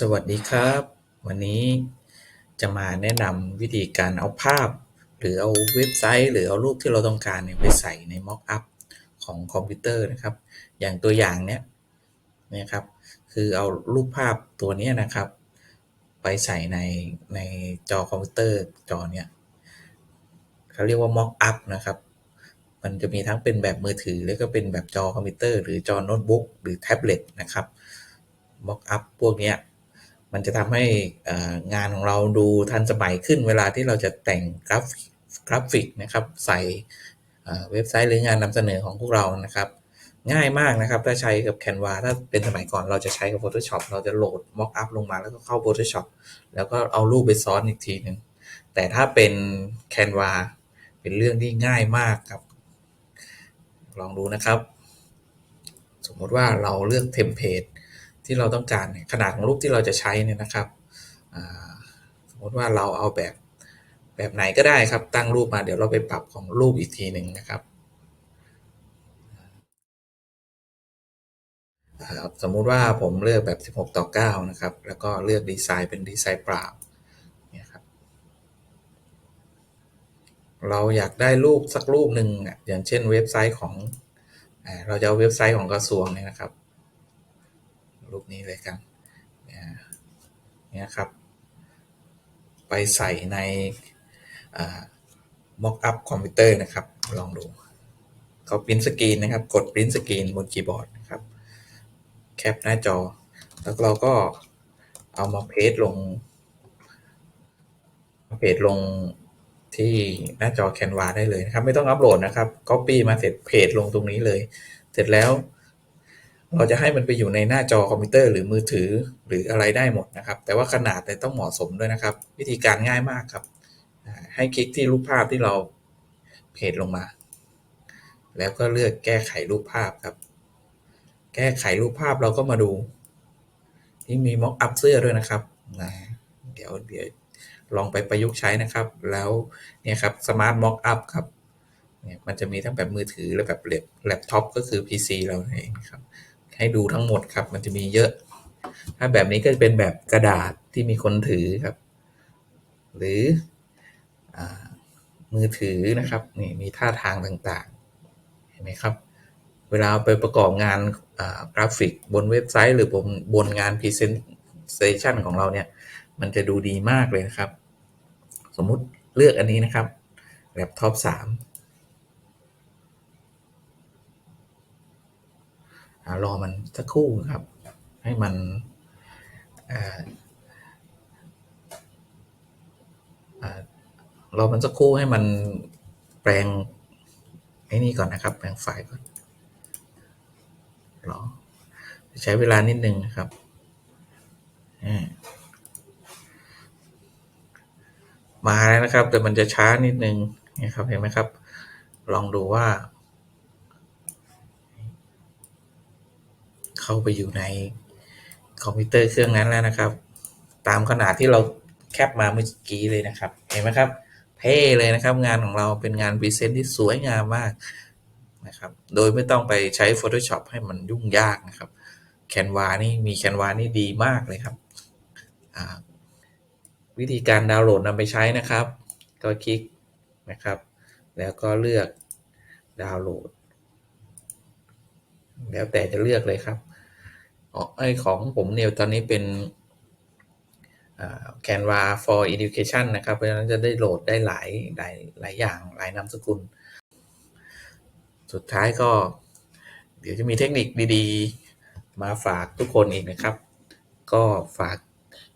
สวัสดีครับ วันนี้จะมาแนะนำวิธีการเอาภาพ หรือเอาเว็บไซต์ หรือเอารูปที่เราต้องการเนี่ยไปใส่ใน Mockup ของคอมพิวเตอร์นะครับ อย่างตัวอย่างเนี้ยนะครับคือเอารูปภาพตัวนี้นะครับ ไปใส่ในในจอคอมพิวเตอร์จอเนี้ยเขาเรียกว่า Mockup นะครับ มันจะมีทั้งเป็นแบบมือถือ แล้วก็เป็นแบบจอคอมพิวเตอร์ หรือจอโน้ตบุ๊กหรือแท็บเล็ตนะครับ Mockup พวกเนี้ย มันจะทำให้งานของเราดูทันสมัยขึ้นเวลาที่เราจะแต่งกราฟกราฟิกนะครับ ใส่เว็บไซต์หรืองานนำเสนอของพวกเรานะครับ ง่ายมากนะครับ ถ้าใช้กับ Canva ถ้าเป็นสมัยก่อนเราจะใช้กับ Photoshop เราจะโหลด Mockup ลงมาแล้วก็เข้า Photoshop แล้วก็เอารูปไปซ้อนอีกทีหนึ่งแต่ถ้าเป็น Canva เป็นเรื่องที่ง่ายมากครับ ลองดูนะครับ สมมติว่าเราเลือกเทมเพลต ที่เราต้องการเนี่ยขนาดของรูปที่เราจะใช้เนี่ยนะครับสมมติว่าเราเอาแบบแบบไหนก็ได้ครับ ตั้งรูปมาเดี๋ยวเราไปปรับของรูปอีกทีหนึ่งนะครับสมมุติว่าผมเลือกแบบ 16 ต่อ 9 นะครับ แล้วก็เลือกดีไซน์เป็นดีไซน์เปล่าเนี่ยครับ เราอยากได้รูปสักรูปหนึ่งอะอย่างเช่นเว็บไซต์ของ เราจะเอาเว็บไซต์ของกระทรวงเนี่ยนะครับ รูปนี้เลยกันเนี่ยครับ ไปใส่ในอ่า Mockup คอมพิวเตอร์นะครับ ลองดูเขาพิมพ์สกรีนนะครับ กดพิมพ์สกรีนบนคีย์บอร์ดนะครับ แคปหน้าจอ แล้วเราก็เอามาเพจลงเพจลงที่หน้าจอ Canva ได้เลยนะครับ ไม่ต้องอัปโหลดนะครับ Copy มาเสร็จเพจลงตรงนี้เลย เสร็จแล้ว เราจะให้มันไปอยู่ในหน้าจอคอมพิวเตอร์หรือมือถือหรืออะไรได้หมดนะครับ แต่ว่าขนาดเนี่ยต้องเหมาะสมด้วยนะครับ วิธีการง่ายมากครับ ให้คลิกที่รูปภาพที่เราเพจลงมา แล้วก็เลือกแก้ไขรูปภาพครับ แก้ไขรูปภาพเราก็มาดู ที่มีม็อกอัพเสื้อด้วยนะครับนะเดี๋ยวเดี๋ยวลองไปประยุกต์ใช้นะครับ แล้วเนี่ยครับสมาร์ทม็อกอัพครับเนี่ยมันจะมีทั้งแบบมือถือและแบบแล็ปท็อปก็คือ PC เราเองครับ ให้ดูทั้งหมดครับ มันจะมีเยอะ ถ้าแบบนี้ก็จะเป็นแบบกระดาษที่มีคนถือครับ หรืออมือถือนะครับนี่มีท่าทางต่างๆ เห็นไหมครับ เวลาไปประกอบงานกราฟิกบนเว็บไซต์ หรือบนบนงาน Presentation ของเราเนี่ย มันจะดูดีมากเลยนะครับ สมมุติเลือกอันนี้นะครับแล็ปท็อป3อ่า รอมันสักครู่ครับ ให้มันอ่าอ่ารอมันสักครู่ให้มันแปลงไอ้นี่ก่อนนะครับ แปลงไฟล์ก่อนรอใช้เวลานิดนึงนะครับอ่ามาแล้วนะครับ แต่มันจะช้านิดนึงนะครับเห็นไหมครับ ลองดูว่า เข้าไปอยู่ในคอมพิวเตอร์เครื่องนั้นแล้วนะครับ ตามขนาดที่เราแคปมาเมื่อกี้เลยนะครับ เห็นไหมครับเท่เลยนะครับ งานของเราเป็นงานพรีเซนต์ที่สวยงามมากนะครับ โดยไม่ต้องไปใช้ Photoshop ให้มันยุ่งยากนะครับ Canva นี่มี Canva นี่ดีมากเลยครับ วิธีการดาวน์โหลดนำไปใช้นะครับ ก็คลิกนะครับ แล้วก็เลือกดาวน์โหลด แล้วแต่จะเลือกเลยครับ ไอของผมเนี่ยตอนนี้เป็นอ่า Canva for Education นะครับ เพราะฉะนั้นจะได้โหลดได้หลายหลายหลายอย่างหลายนามสกุล สุดท้ายก็ เดี๋ยวจะมีเทคนิคดีๆ มาฝากทุกคนอีกนะครับ ก็ฝาก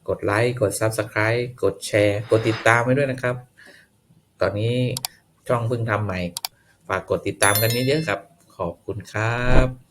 กดไลค์กด Subscribe กดแชร์ กดติดตามไว้ด้วยนะครับ ตอนนี้ช่องเพิ่งทำใหม่ ฝากกดติดตามกันเยอะๆครับ ขอบคุณครับ